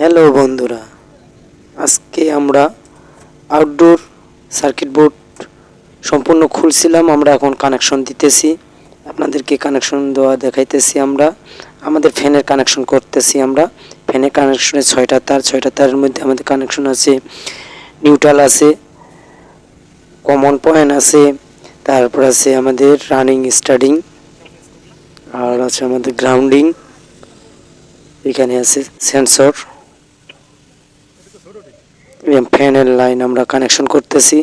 Hello বন্ধুরা, আজকে আমরা আউটডোর সার্কিট বোর্ড সম্পূর্ণ খুলছিলাম, আমরা এখন কানেকশন দিতেছি, আপনাদেরকে কানেকশন দেওয়া দেখাইতেছি আমরা, আমাদের ফ্যানের কানেকশন করতেছি আমরা ফ্যানের কানেকশনে ছয়টা তার, ছয়টা তারের মধ্যে আমাদের কানেকশন আছে নিউট্রাল আছে কমন পয়েন্ট আছে, তারপর আছে আমাদের রানিং স্টার্টিং আর আছে আমাদের গ্রাউন্ডিং এখানে আছে সেন্সর ফ্যানের লাইন আমরা কানেকশন করতেছি।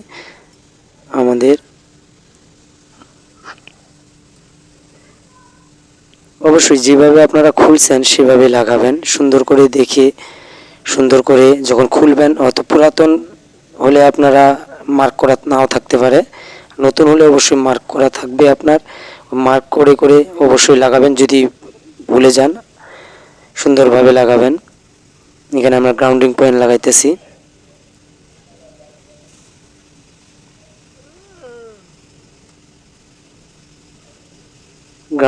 আমাদের অবশ্যই যেভাবে আপনারা খুলছেন সেভাবে লাগাবেন। সুন্দর করে দেখে সুন্দর করে যখন খুলবেন, অত পুরাতন হলে আপনারা মার্ক করা নাও থাকতে পারে। নতুন হলে অবশ্যই মার্ক করা থাকবে আপনার। মার্ক করে করে অবশ্যই লাগাবেন যদি ভুলে যান। সুন্দরভাবে লাগাবেন। এখানে আমরা গ্রাউন্ডিং পয়েন্ট লাগাইতেছি।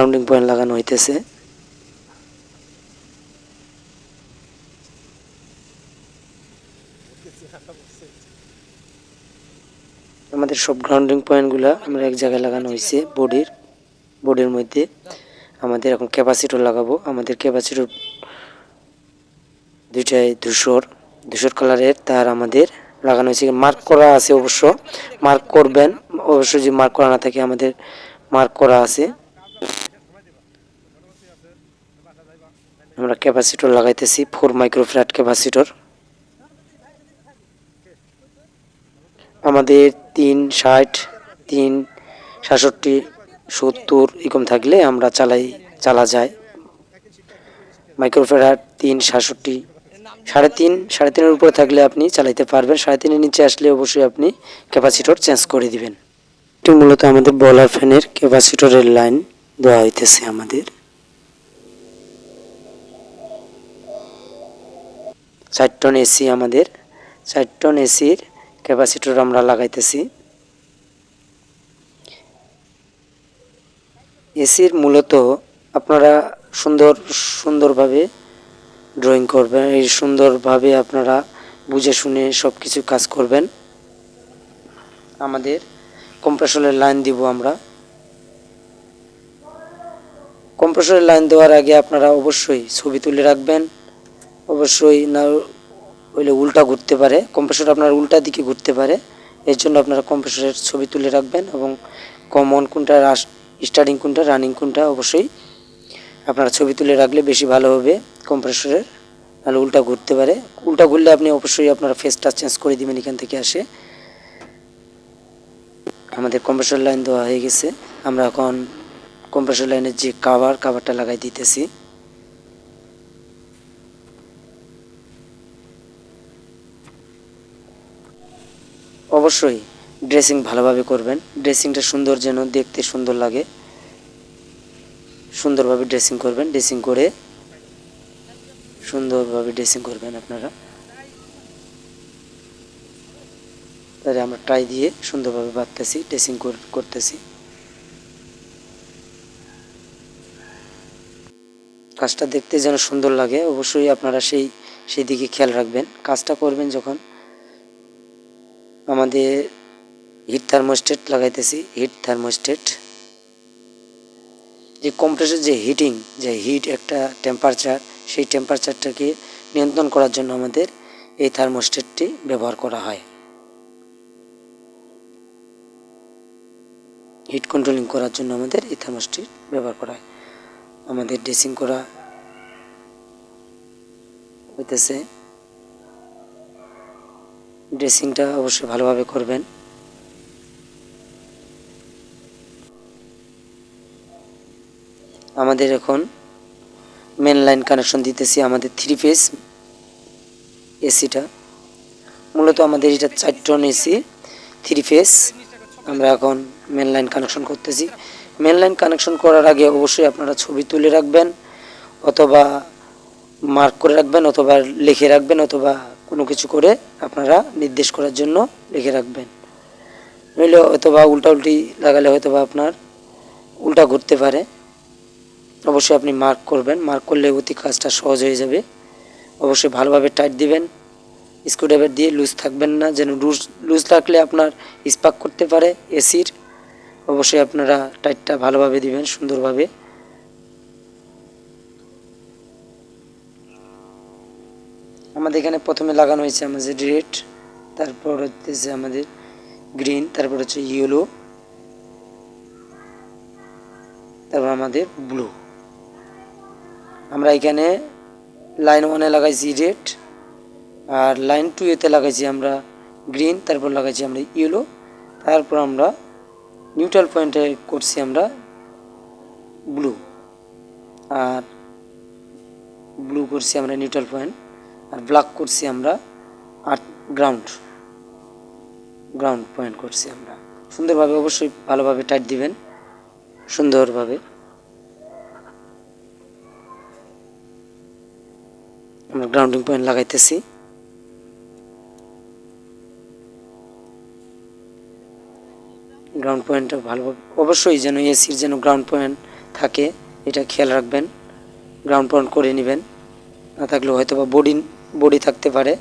গ্রাউন্ডিং পয়েন্ট লাগানো হইতেছে। আমাদের সব গ্রাউন্ডিং পয়েন্টগুলো আমরা এক জায়গায় লাগানো হয়েছে বডির বোর্ডের মধ্যে। আমাদের এখন ক্যাপাসিটর লাগাবো। আমাদের ক্যাপাসিটর দুইটাই ধূসর। ধূসর কালারের তার আমাদের লাগানো হয়েছে। মার্ক করা আছে অবশ্য। মার্ক করবেন। অবশ্যই যদি মার্ক করা না থাকে, আমাদের মার্ক করা আছে। আমরা ক্যাপাসিটর লাগাইতেছি ফোর মাইক্রোফ্ল্যাট ক্যাপাসিটর আমাদের তিন ষাট, তিন সাতষট্টি, সত্তর, এরকম থাকলে আমরা চালাই, চালা যায়। মাইক্রোফ্যারাট তিন সাতষট্টি, সাড়ে তিন, সাড়ে তিনের উপরে থাকলে আপনি চালাইতে পারবেন। সাড়ে তিনের নিচে আসলে অবশ্যই আপনি ক্যাপাসিটর চেঞ্জ করে দিবেন। এটি মূলত আমাদের বলার ফ্যানের ক্যাপাসিটরের লাইন দেওয়া হইতেছে আমাদের। চার টন এসি আমাদের চার টন এসির ক্যাপাসিটর আমরা লাগাইতেছি। এসির মূলত আপনারা সুন্দর, সুন্দরভাবে ড্রয়িং করবেন, এই সুন্দরভাবে আপনারা বুঝে শুনে সব কিছু কাজ করবেন। আমাদের কম্প্রেসরের লাইন দিব আমরা। কম্প্রেসরের লাইন দেওয়ার আগে আপনারা অবশ্যই ছবি তুলে রাখবেন। অবশ্যই না হইলে উল্টা ঘুরতে পারে। কম্প্রেসর আপনার উল্টা দিকে ঘুরতে পারে। এর জন্য আপনারা কম্প্রেসরের ছবি তুলে রাখবেন এবং কমন কোনটা স্টার্টিং কোনটা রানিং কোনটা অবশ্যই আপনারা ছবি তুলে রাখলে বেশি ভালো হবে কম্প্রেসরের নাহলে উল্টা ঘুরতে পারে। উল্টা ঘুরলে আপনি অবশ্যই আপনারা ফেসটা চেঞ্জ করে দিবেন এখান থেকে আসে। আমাদের কম্প্রেসর লাইন দেওয়া হয়ে গেছে। আমরা এখন কম্প্রেসর লাইনের যে কাভার কাভারটা লাগাই দিতেছি। অবশ্যই ড্রেসিং ভালোভাবে করবেন। ড্রেসিংটা সুন্দর যেন দেখতে সুন্দর লাগে। সুন্দরভাবে ড্রেসিং করবেন। ড্রেসিং করে সুন্দরভাবে ড্রেসিং করবেন আপনারা। তাহলে আমরা ট্রাই দিয়ে সুন্দরভাবে বাঁধতেছি ড্রেসিং করতেছি। কাজটা দেখতে যেন সুন্দর লাগে, অবশ্যই আপনারা সেই সেই দিকে খেয়াল রাখবেন। কাজটা করবেন যখন আমাদের হিট থার্মোস্টেট লাগাইতেছি হিট থার্মোস্টেট যে কম্প্রেসের যে হিটিং যে হিট একটা টেম্পারেচার সেই টেম্পারেচারটাকে নিয়ন্ত্রণ করার জন্য আমাদের এই থার্মোস্টেটটি ব্যবহার করা হয়। হিট কন্ট্রোলিং করার জন্য আমাদের এই থার্মোস্টেট ব্যবহার করা হয়। আমাদের ড্রেসিং করা হইতেছে। ড্রেসিংটা অবশ্যই ভালোভাবে করবেন। আমাদের এখন মেন লাইন কানেকশন দিতেছি আমাদের থ্রি ফেজ এসিটা মূলত আমাদের এটা চার টন এসি থ্রি ফেজ আমরা এখন মেন লাইন কানেকশন করতেছি। মেন লাইন কানেকশন করার আগে অবশ্যই আপনারা ছবি তুলে রাখবেন, অথবা মার্ক করে রাখবেন, অথবা লিখে রাখবেন, অথবা কোনো কিছু করে আপনারা নির্দেশ করার জন্য লিখে রাখবেন। নইলে অথবা উল্টা উল্টি লাগালে হয়তো বা আপনার উল্টা ঘুরতে পারে। অবশ্যই আপনি মার্ক করবেন। মার্ক করলে অতি কাজটা সহজ হয়ে যাবে। অবশ্যই ভালোভাবে টাইট দিবেন। স্ক্রুড্রাইভার দিয়ে লুজ থাকবেন না। যেন লুজ লুজ থাকলে আপনার স্পার্ক করতে পারে এসির অবশ্যই আপনারা টাইটটা ভালোভাবে দিবেন, সুন্দরভাবে। আমাদের এখানে প্রথমে লাগানো হয়েছে আমাদের রেড তারপর হচ্ছে আমাদের গ্রিন তারপর হচ্ছে ইয়েলো তারপর আমাদের ব্লু আমরা এখানে লাইন ওয়ানে লাগাইছি রেড আর লাইন টু এতে লাগাইছি আমরা গ্রিন তারপর লাগাইছি আমরা ইয়েলো তারপর আমরা নিউট্রাল পয়েন্টে করছি আমরা ব্লু আর ব্লু করছি আমরা নিউট্রাল পয়েন্ট আর ব্ল্যাক করছি আমরা, আর গ্রাউন্ড গ্রাউন্ড পয়েন্ট করছি আমরা। সুন্দরভাবে অবশ্যই ভালোভাবে টাইট দিবেন, সুন্দরভাবে। আমরা গ্রাউন্ডিং পয়েন্ট লাগাইতেছি। গ্রাউন্ড পয়েন্টটা ভালোভাবে অবশ্যই যেন এসির যেন গ্রাউন্ড পয়েন্ট থাকে, এটা খেয়াল রাখবেন। গ্রাউন্ড পয়েন্ট করে নেবেন, না থাকলে হয়তো বা বডি বডি থাকতে পারে।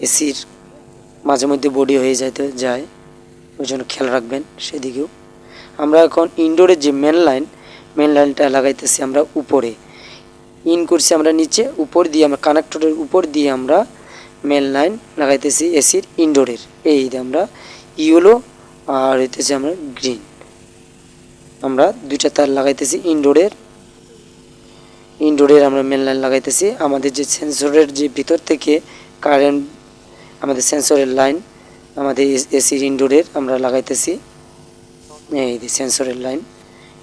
এসির মাঝে মধ্যে বডি হয়ে যাইতে যায়। ওই জন্য খেয়াল রাখবেন সেদিকেও। আমরা এখন ইনডোরের যে মেন লাইন মেন লাইনটা লাগাইতেছি আমরা উপরে। ইন করছি আমরা নিচে, উপর দিয়ে আমরা কানেক্টরের উপর দিয়ে আমরা মেন লাইন লাগাইতেছি এসির ইনডোরের এই আমরা ইয়েলো আর হইতেছে আমরা গ্রিন আমরা দুইটা তার লাগাইতেছি ইনডোরের ইনডোরের আমরা মেন লাইন লাগাইতেছি। আমাদের যে সেন্সরের যে ভিতর থেকে কারেন্ট আমাদের সেন্সরের লাইন আমাদের এসির ইনডোরের আমরা লাগাইতেছি। এই সেন্সরের লাইন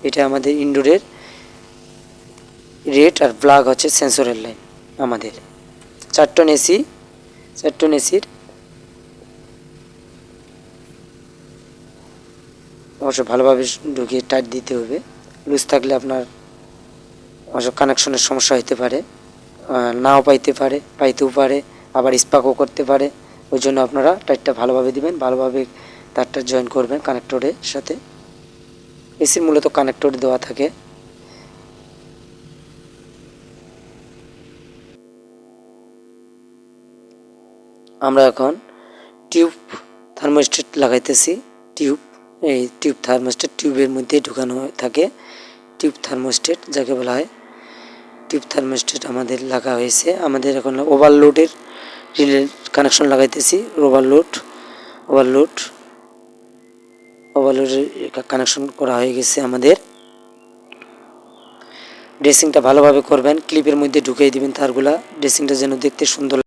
এটা আমাদের ইনডোরের রেড আর ব্ল্যাক হচ্ছে সেন্সরের লাইন আমাদের। চারটন এসি চারটন এসির অবশ্য ভালোভাবে ঢুকিয়ে টাইট দিতে হবে। লুজ থাকলে আপনার কানেকশনের সমস্যা হতে পারে নাও পাইতে পারে, পাইতেও পারে, আবার স্পাকও করতে পারে। ওই জন্য আপনারা টাইটটা ভালোভাবে দিবেন, ভালোভাবে তারটা জয়েন করবেন কানেক্টরের সাথে। এসির মূলত কানেক্টর দেওয়া থাকে। আমরা এখন টিউব থার্মোস্টেট লাগাইতেছি। টিউব এই টিউব থার্মোস্টেট টিউবের মধ্যে ঢুকানো থাকে। টিউব থার্মোস্টেট যাকে বলা হয় টিউব থার্মোস্টেট আমাদের লাগা হয়েছে। আমাদের এখন ওভারলোডের রিলে কানেকশন লাগাইতেছি। ওভারলোড ওভারলোড ওভারলোডের কানেকশন করা হয়ে গেছে আমাদের। ড্রেসিংটা ভালোভাবে করবেন ক্লিপের মধ্যে ঢুকিয়ে দিবেন তারগুলা। ড্রেসিংটা যেন দেখতে সুন্দর